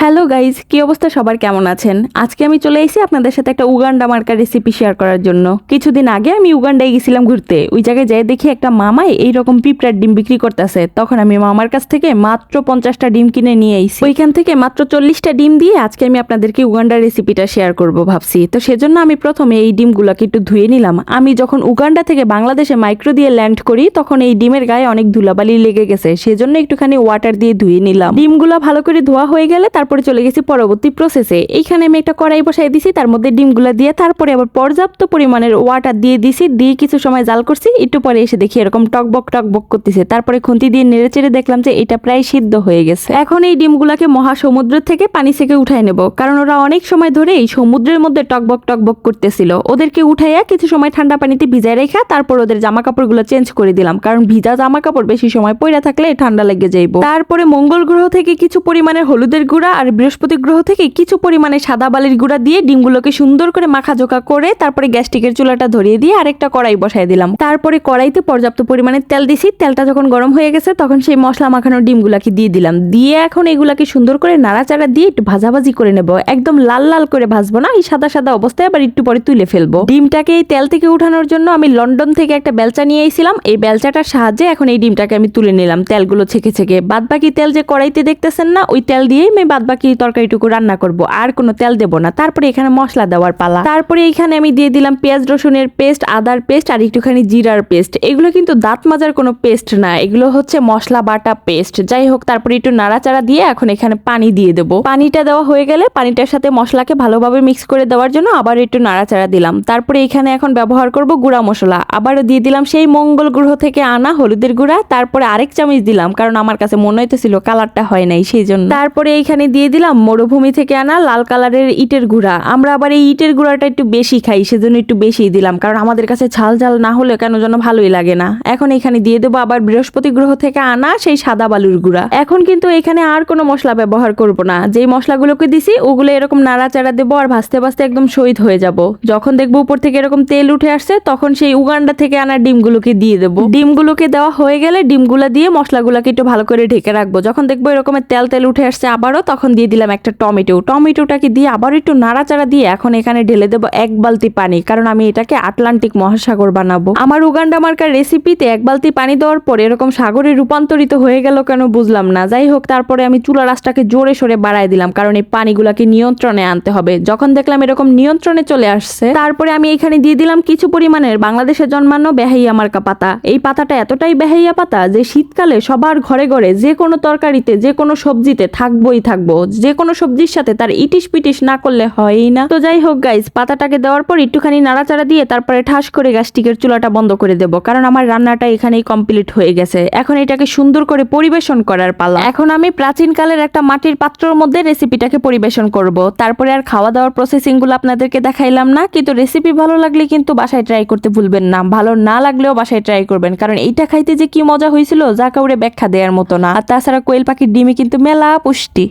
Hello guys, কি অবস্থা? সবার কেমন আছেন? আজকে আমি চলে এসেছি আপনাদের সাথে একটা উগান্ডা মার্কার রেসিপি শেয়ার করার জন্য। কিছুদিন আগে আমি উগান্ডায় গেছিলাম ঘুরতে। ওই জায়গায় যাই দেখি একটা মামাই এইরকম পিঁপড়ার ডিম বিক্রি করতেছে। তখন আমি মামার কাছ থেকে মাত্র পঞ্চাশটা ডিম কিনে নিয়ে আইছি। ওইখান থেকে মাত্র চল্লিশটা ডিম দিয়ে আজকে আমি আপনাদেরকে উগান্ডার রেসিপিটা শেয়ার করব ভাবছি। তো সেজন্য আমি প্রথমে এই ডিমগুলোকে একটু ধুয়ে নিলাম। আমি যখন উগান্ডা থেকে বাংলাদেশে মাইক্রো দিয়ে ল্যান্ড করি, তখন এই ডিমের গায়ে অনেক ধুলাবালি লেগে গেছে। সেজন্য একটুখানি ওয়াটার দিয়ে ধুয়ে নিলাম। ডিমগুলো ভালো করে ধোয়া হয়ে গেলে তারপরে চলে গেছি পরবর্তী প্রসেসে এইখানে আমি একটা কড়াই বসাই দিছি, তার মধ্যে ডিমগুলো দিয়ে তারপরে আবার পর্যাপ্ত পরিমাণের ওয়াটার দিয়ে দিছি, দিয়ে কিছু সময় জাল করছি, একটু পরে এসে দেখি এরকম টকবক টকবক করতেছে। তারপরে খুন্তি দিয়ে নেড়ে চেড়ে দেখলাম যে এটা প্রায় সিদ্ধ হয়ে গেছে। এখন এই ডিমগুলোকে মহাসমুদ্র থেকে পানি থেকে উঠাই নেব, কারণ ওরা অনেক সময় ধরে এই সমুদ্রের মধ্যে টকবক টকবক করতেছিল। ওদেরকে উঠাইয়া কিছু সময় ঠান্ডা পানিতে ভিজায় রেখা, তারপর ওদের জামা কাপড়গুলো চেঞ্জ করে দিলাম, কারণ ভিজা জামা কাপড় বেশি সময় পইরা থাকলে ঠান্ডা লেগে যাইব। তারপরে মঙ্গল গ্রহ থেকে কিছু পরিমাণের হলুদের গুঁড়া আর বৃহস্পতি গ্রহ থেকে কিছু পরিমাণে সাদা বালির গুঁড়া দিয়ে ডিমগুলোকে সুন্দর করে মাখা জোকা করে তারপরে গ্যাস্ট্রিকের চুলাটা ধরিয়ে দিয়ে আরেকটা কড়াই বসাই দিলাম। তারপরে কড়াইতে পর্যাপ্ত পরিমাণে তেল দিছি। তেলটা যখন গরম হয়ে গেছে, তখন সেই মশলা মাখানো ডিমগুলাকে দিয়ে দিলাম। দিয়ে এখন এগুলাকে সুন্দর করে নাড়াচাড়া দিয়ে একটু ভাজাভাজি করে নেব। একদম লাল লাল করে ভাজবো না, এই সাদা সাদা অবস্থায় আবার একটু পরে তুলে ফেলব। ডিমটাকে এই তেল থেকে উঠানোর জন্য আমি লন্ডন থেকে একটা বেলচা নিয়ে এসেছিলাম এই বেলচাটার সাহায্যে এখন এই ডিমটাকে আমি তুলে নিলাম। তেলগুলো ছেঁকে ছেঁকে। বাদ বাকি তেল যে কড়াইতে দেখতেছেন না, ওই তেল দিয়েই আমি বাদ বাকি তরকারিটুকু রান্না করব, আর কোনো তেল দেবো না। তারপরে এখানে মশলা দেওয়ার পালা। তারপরে এখানে আমি দিয়ে দিলাম পেঁয়াজ, রসুনের পেস্ট, আদার পেস্ট, আর একটুখানি জিরার পেস্ট। এগুলো কিন্তু দাঁত মাজার কোনো পেস্ট না। এগুলো হচ্ছে মশলা বাটা পেস্ট। যাই হোক, তারপরে একটু নাড়াচাড়া দিয়ে এখন এখানে পানি দিয়ে দেবো। পানিটা দেওয়া হয়ে গেলে পানিটার সাথে মশলাকে ভালোভাবে মিক্স করে দেওয়ার জন্য আবার একটু নাড়াচাড়া দিলাম। তারপরে এখানে এখন ব্যবহার করব গুঁড়া মশলা। আবারও দিয়ে দিলাম সেই মঙ্গল গ্রহ থেকে আনা হলুদের গুঁড়া। তারপরে আরেক চামচ দিলাম, কারণ আমার কাছে মনে হইতেছিল কালারটা হয় নাই, সেই জন্য। তারপরে এখানে দিয়ে দিলাম, মরুভূমি থেকে আনা লাল কালারের ইটের গুঁড়া। আমরা আবার এই ইটের গুঁড়াটা একটু বেশি খাই, সেজন্য একটু বেশি দিলাম, কারণ আমাদের কাছে ঝাল ঝাল না হলে কেন যেন ভালোই লাগে না। এখন এখানে দিয়ে দেবো আবার বৃহস্পতি গ্রহ থেকে আনা সেই সাদা বালুর গুঁড়া। এখন কিন্তু এখানে আর কোনো মশলা ব্যবহার করব না। যেই মশলাগুলোকে দিছি, ওগুলো এরকম নাড়াচাড়া দেবো আর ভাজতে ভাজতে একদম শহীদ হয়ে যাব। যখন দেখব উপর থেকে এরকম তেল উঠে আসছে, তখন সেই উগান্ডা থেকে আনা ডিমগুলোকে দিয়ে দেবো। ডিমগুলোকে দেওয়া হয়ে গেলে ডিমগুলো দিয়ে মশলাগুলোকে একটু ভালো করে ঢেকে রাখব। যখন দেখব এরকমের তেল তেল উঠে আসছে আবারও, তখন দিয়ে দিলাম একটা টমেটো। টমেটোটাকে দিয়ে আবার একটু নাড়াচাড়া দিয়ে এখন এখানে ঢেলে দেবো এক বালতি পানি, কারণ আমি এটাকে আটলান্টিক মহাসাগর বানাবো। আমার উগান্ডা মার্কার রেসিপিতে এক বালতি পানি দেওয়ার পর এরকম সাগরে রূপান্তরিত হয়ে গেল কেন বুঝলাম না। যাই হোক, তারপরে আমি চুলা রাসটাকে জোরে সরে বাড়ায় দিলাম, কারণ এই পানিগুলাকে নিয়ন্ত্রণে আনতে হবে। যখন দেখলাম এরকম নিয়ন্ত্রণে চলে আসছে, তারপরে আমি এখানে দিয়ে দিলাম কিছু পরিমাণের বাংলাদেশে জন্মানো বেহাইয়া মার্কা পাতা। এই পাতাটা এতটাই বেহাইয়া পাতা যে শীতকালে সবার ঘরে ঘরে যে কোনো তরকারিতে, যে কোনো সবজিতে থাকবোই থাকব। যে কোনো সবজির সাথে তার ইটিস পিটিস না করলে হয়ই না। তো যাই হোক গাইজ পাতাটাকে দেওয়ার পর একটুখানি নাড়াচাড়া দিয়ে তারপরে ঠাস করে গ্যাস্ট্রিকের চুলাটা বন্ধ করে দেব, কারণ আমার রান্নাটা এখানেই কমপ্লিট হয়ে গেছে। এখন এটাকে সুন্দর করে পরিবেশন করার পালা। এখন আমি প্রাচীনকালের একটা মাটির পাত্রর মধ্যে রেসিপিটাকে পরিবেশন করব। তারপরে আর খাওয়া দাওয়ার প্রসেসিংগুলো আপনাদেরকে দেখাইলাম না, কিন্তু রেসিপি ভালো লাগলে কিন্তু বাসায় ট্রাই করতে ভুলবেন না। ভালো না লাগলেও বাসায় ট্রাই করবেন, কারণ এইটা খাইতে যে কি মজা হয়েছিল যা কাউরে ব্যাখ্যা দেওয়ার মতো না। আর তাছাড়া কোয়েল পাখির ডিমে কিন্তু মেলা পুষ্টি।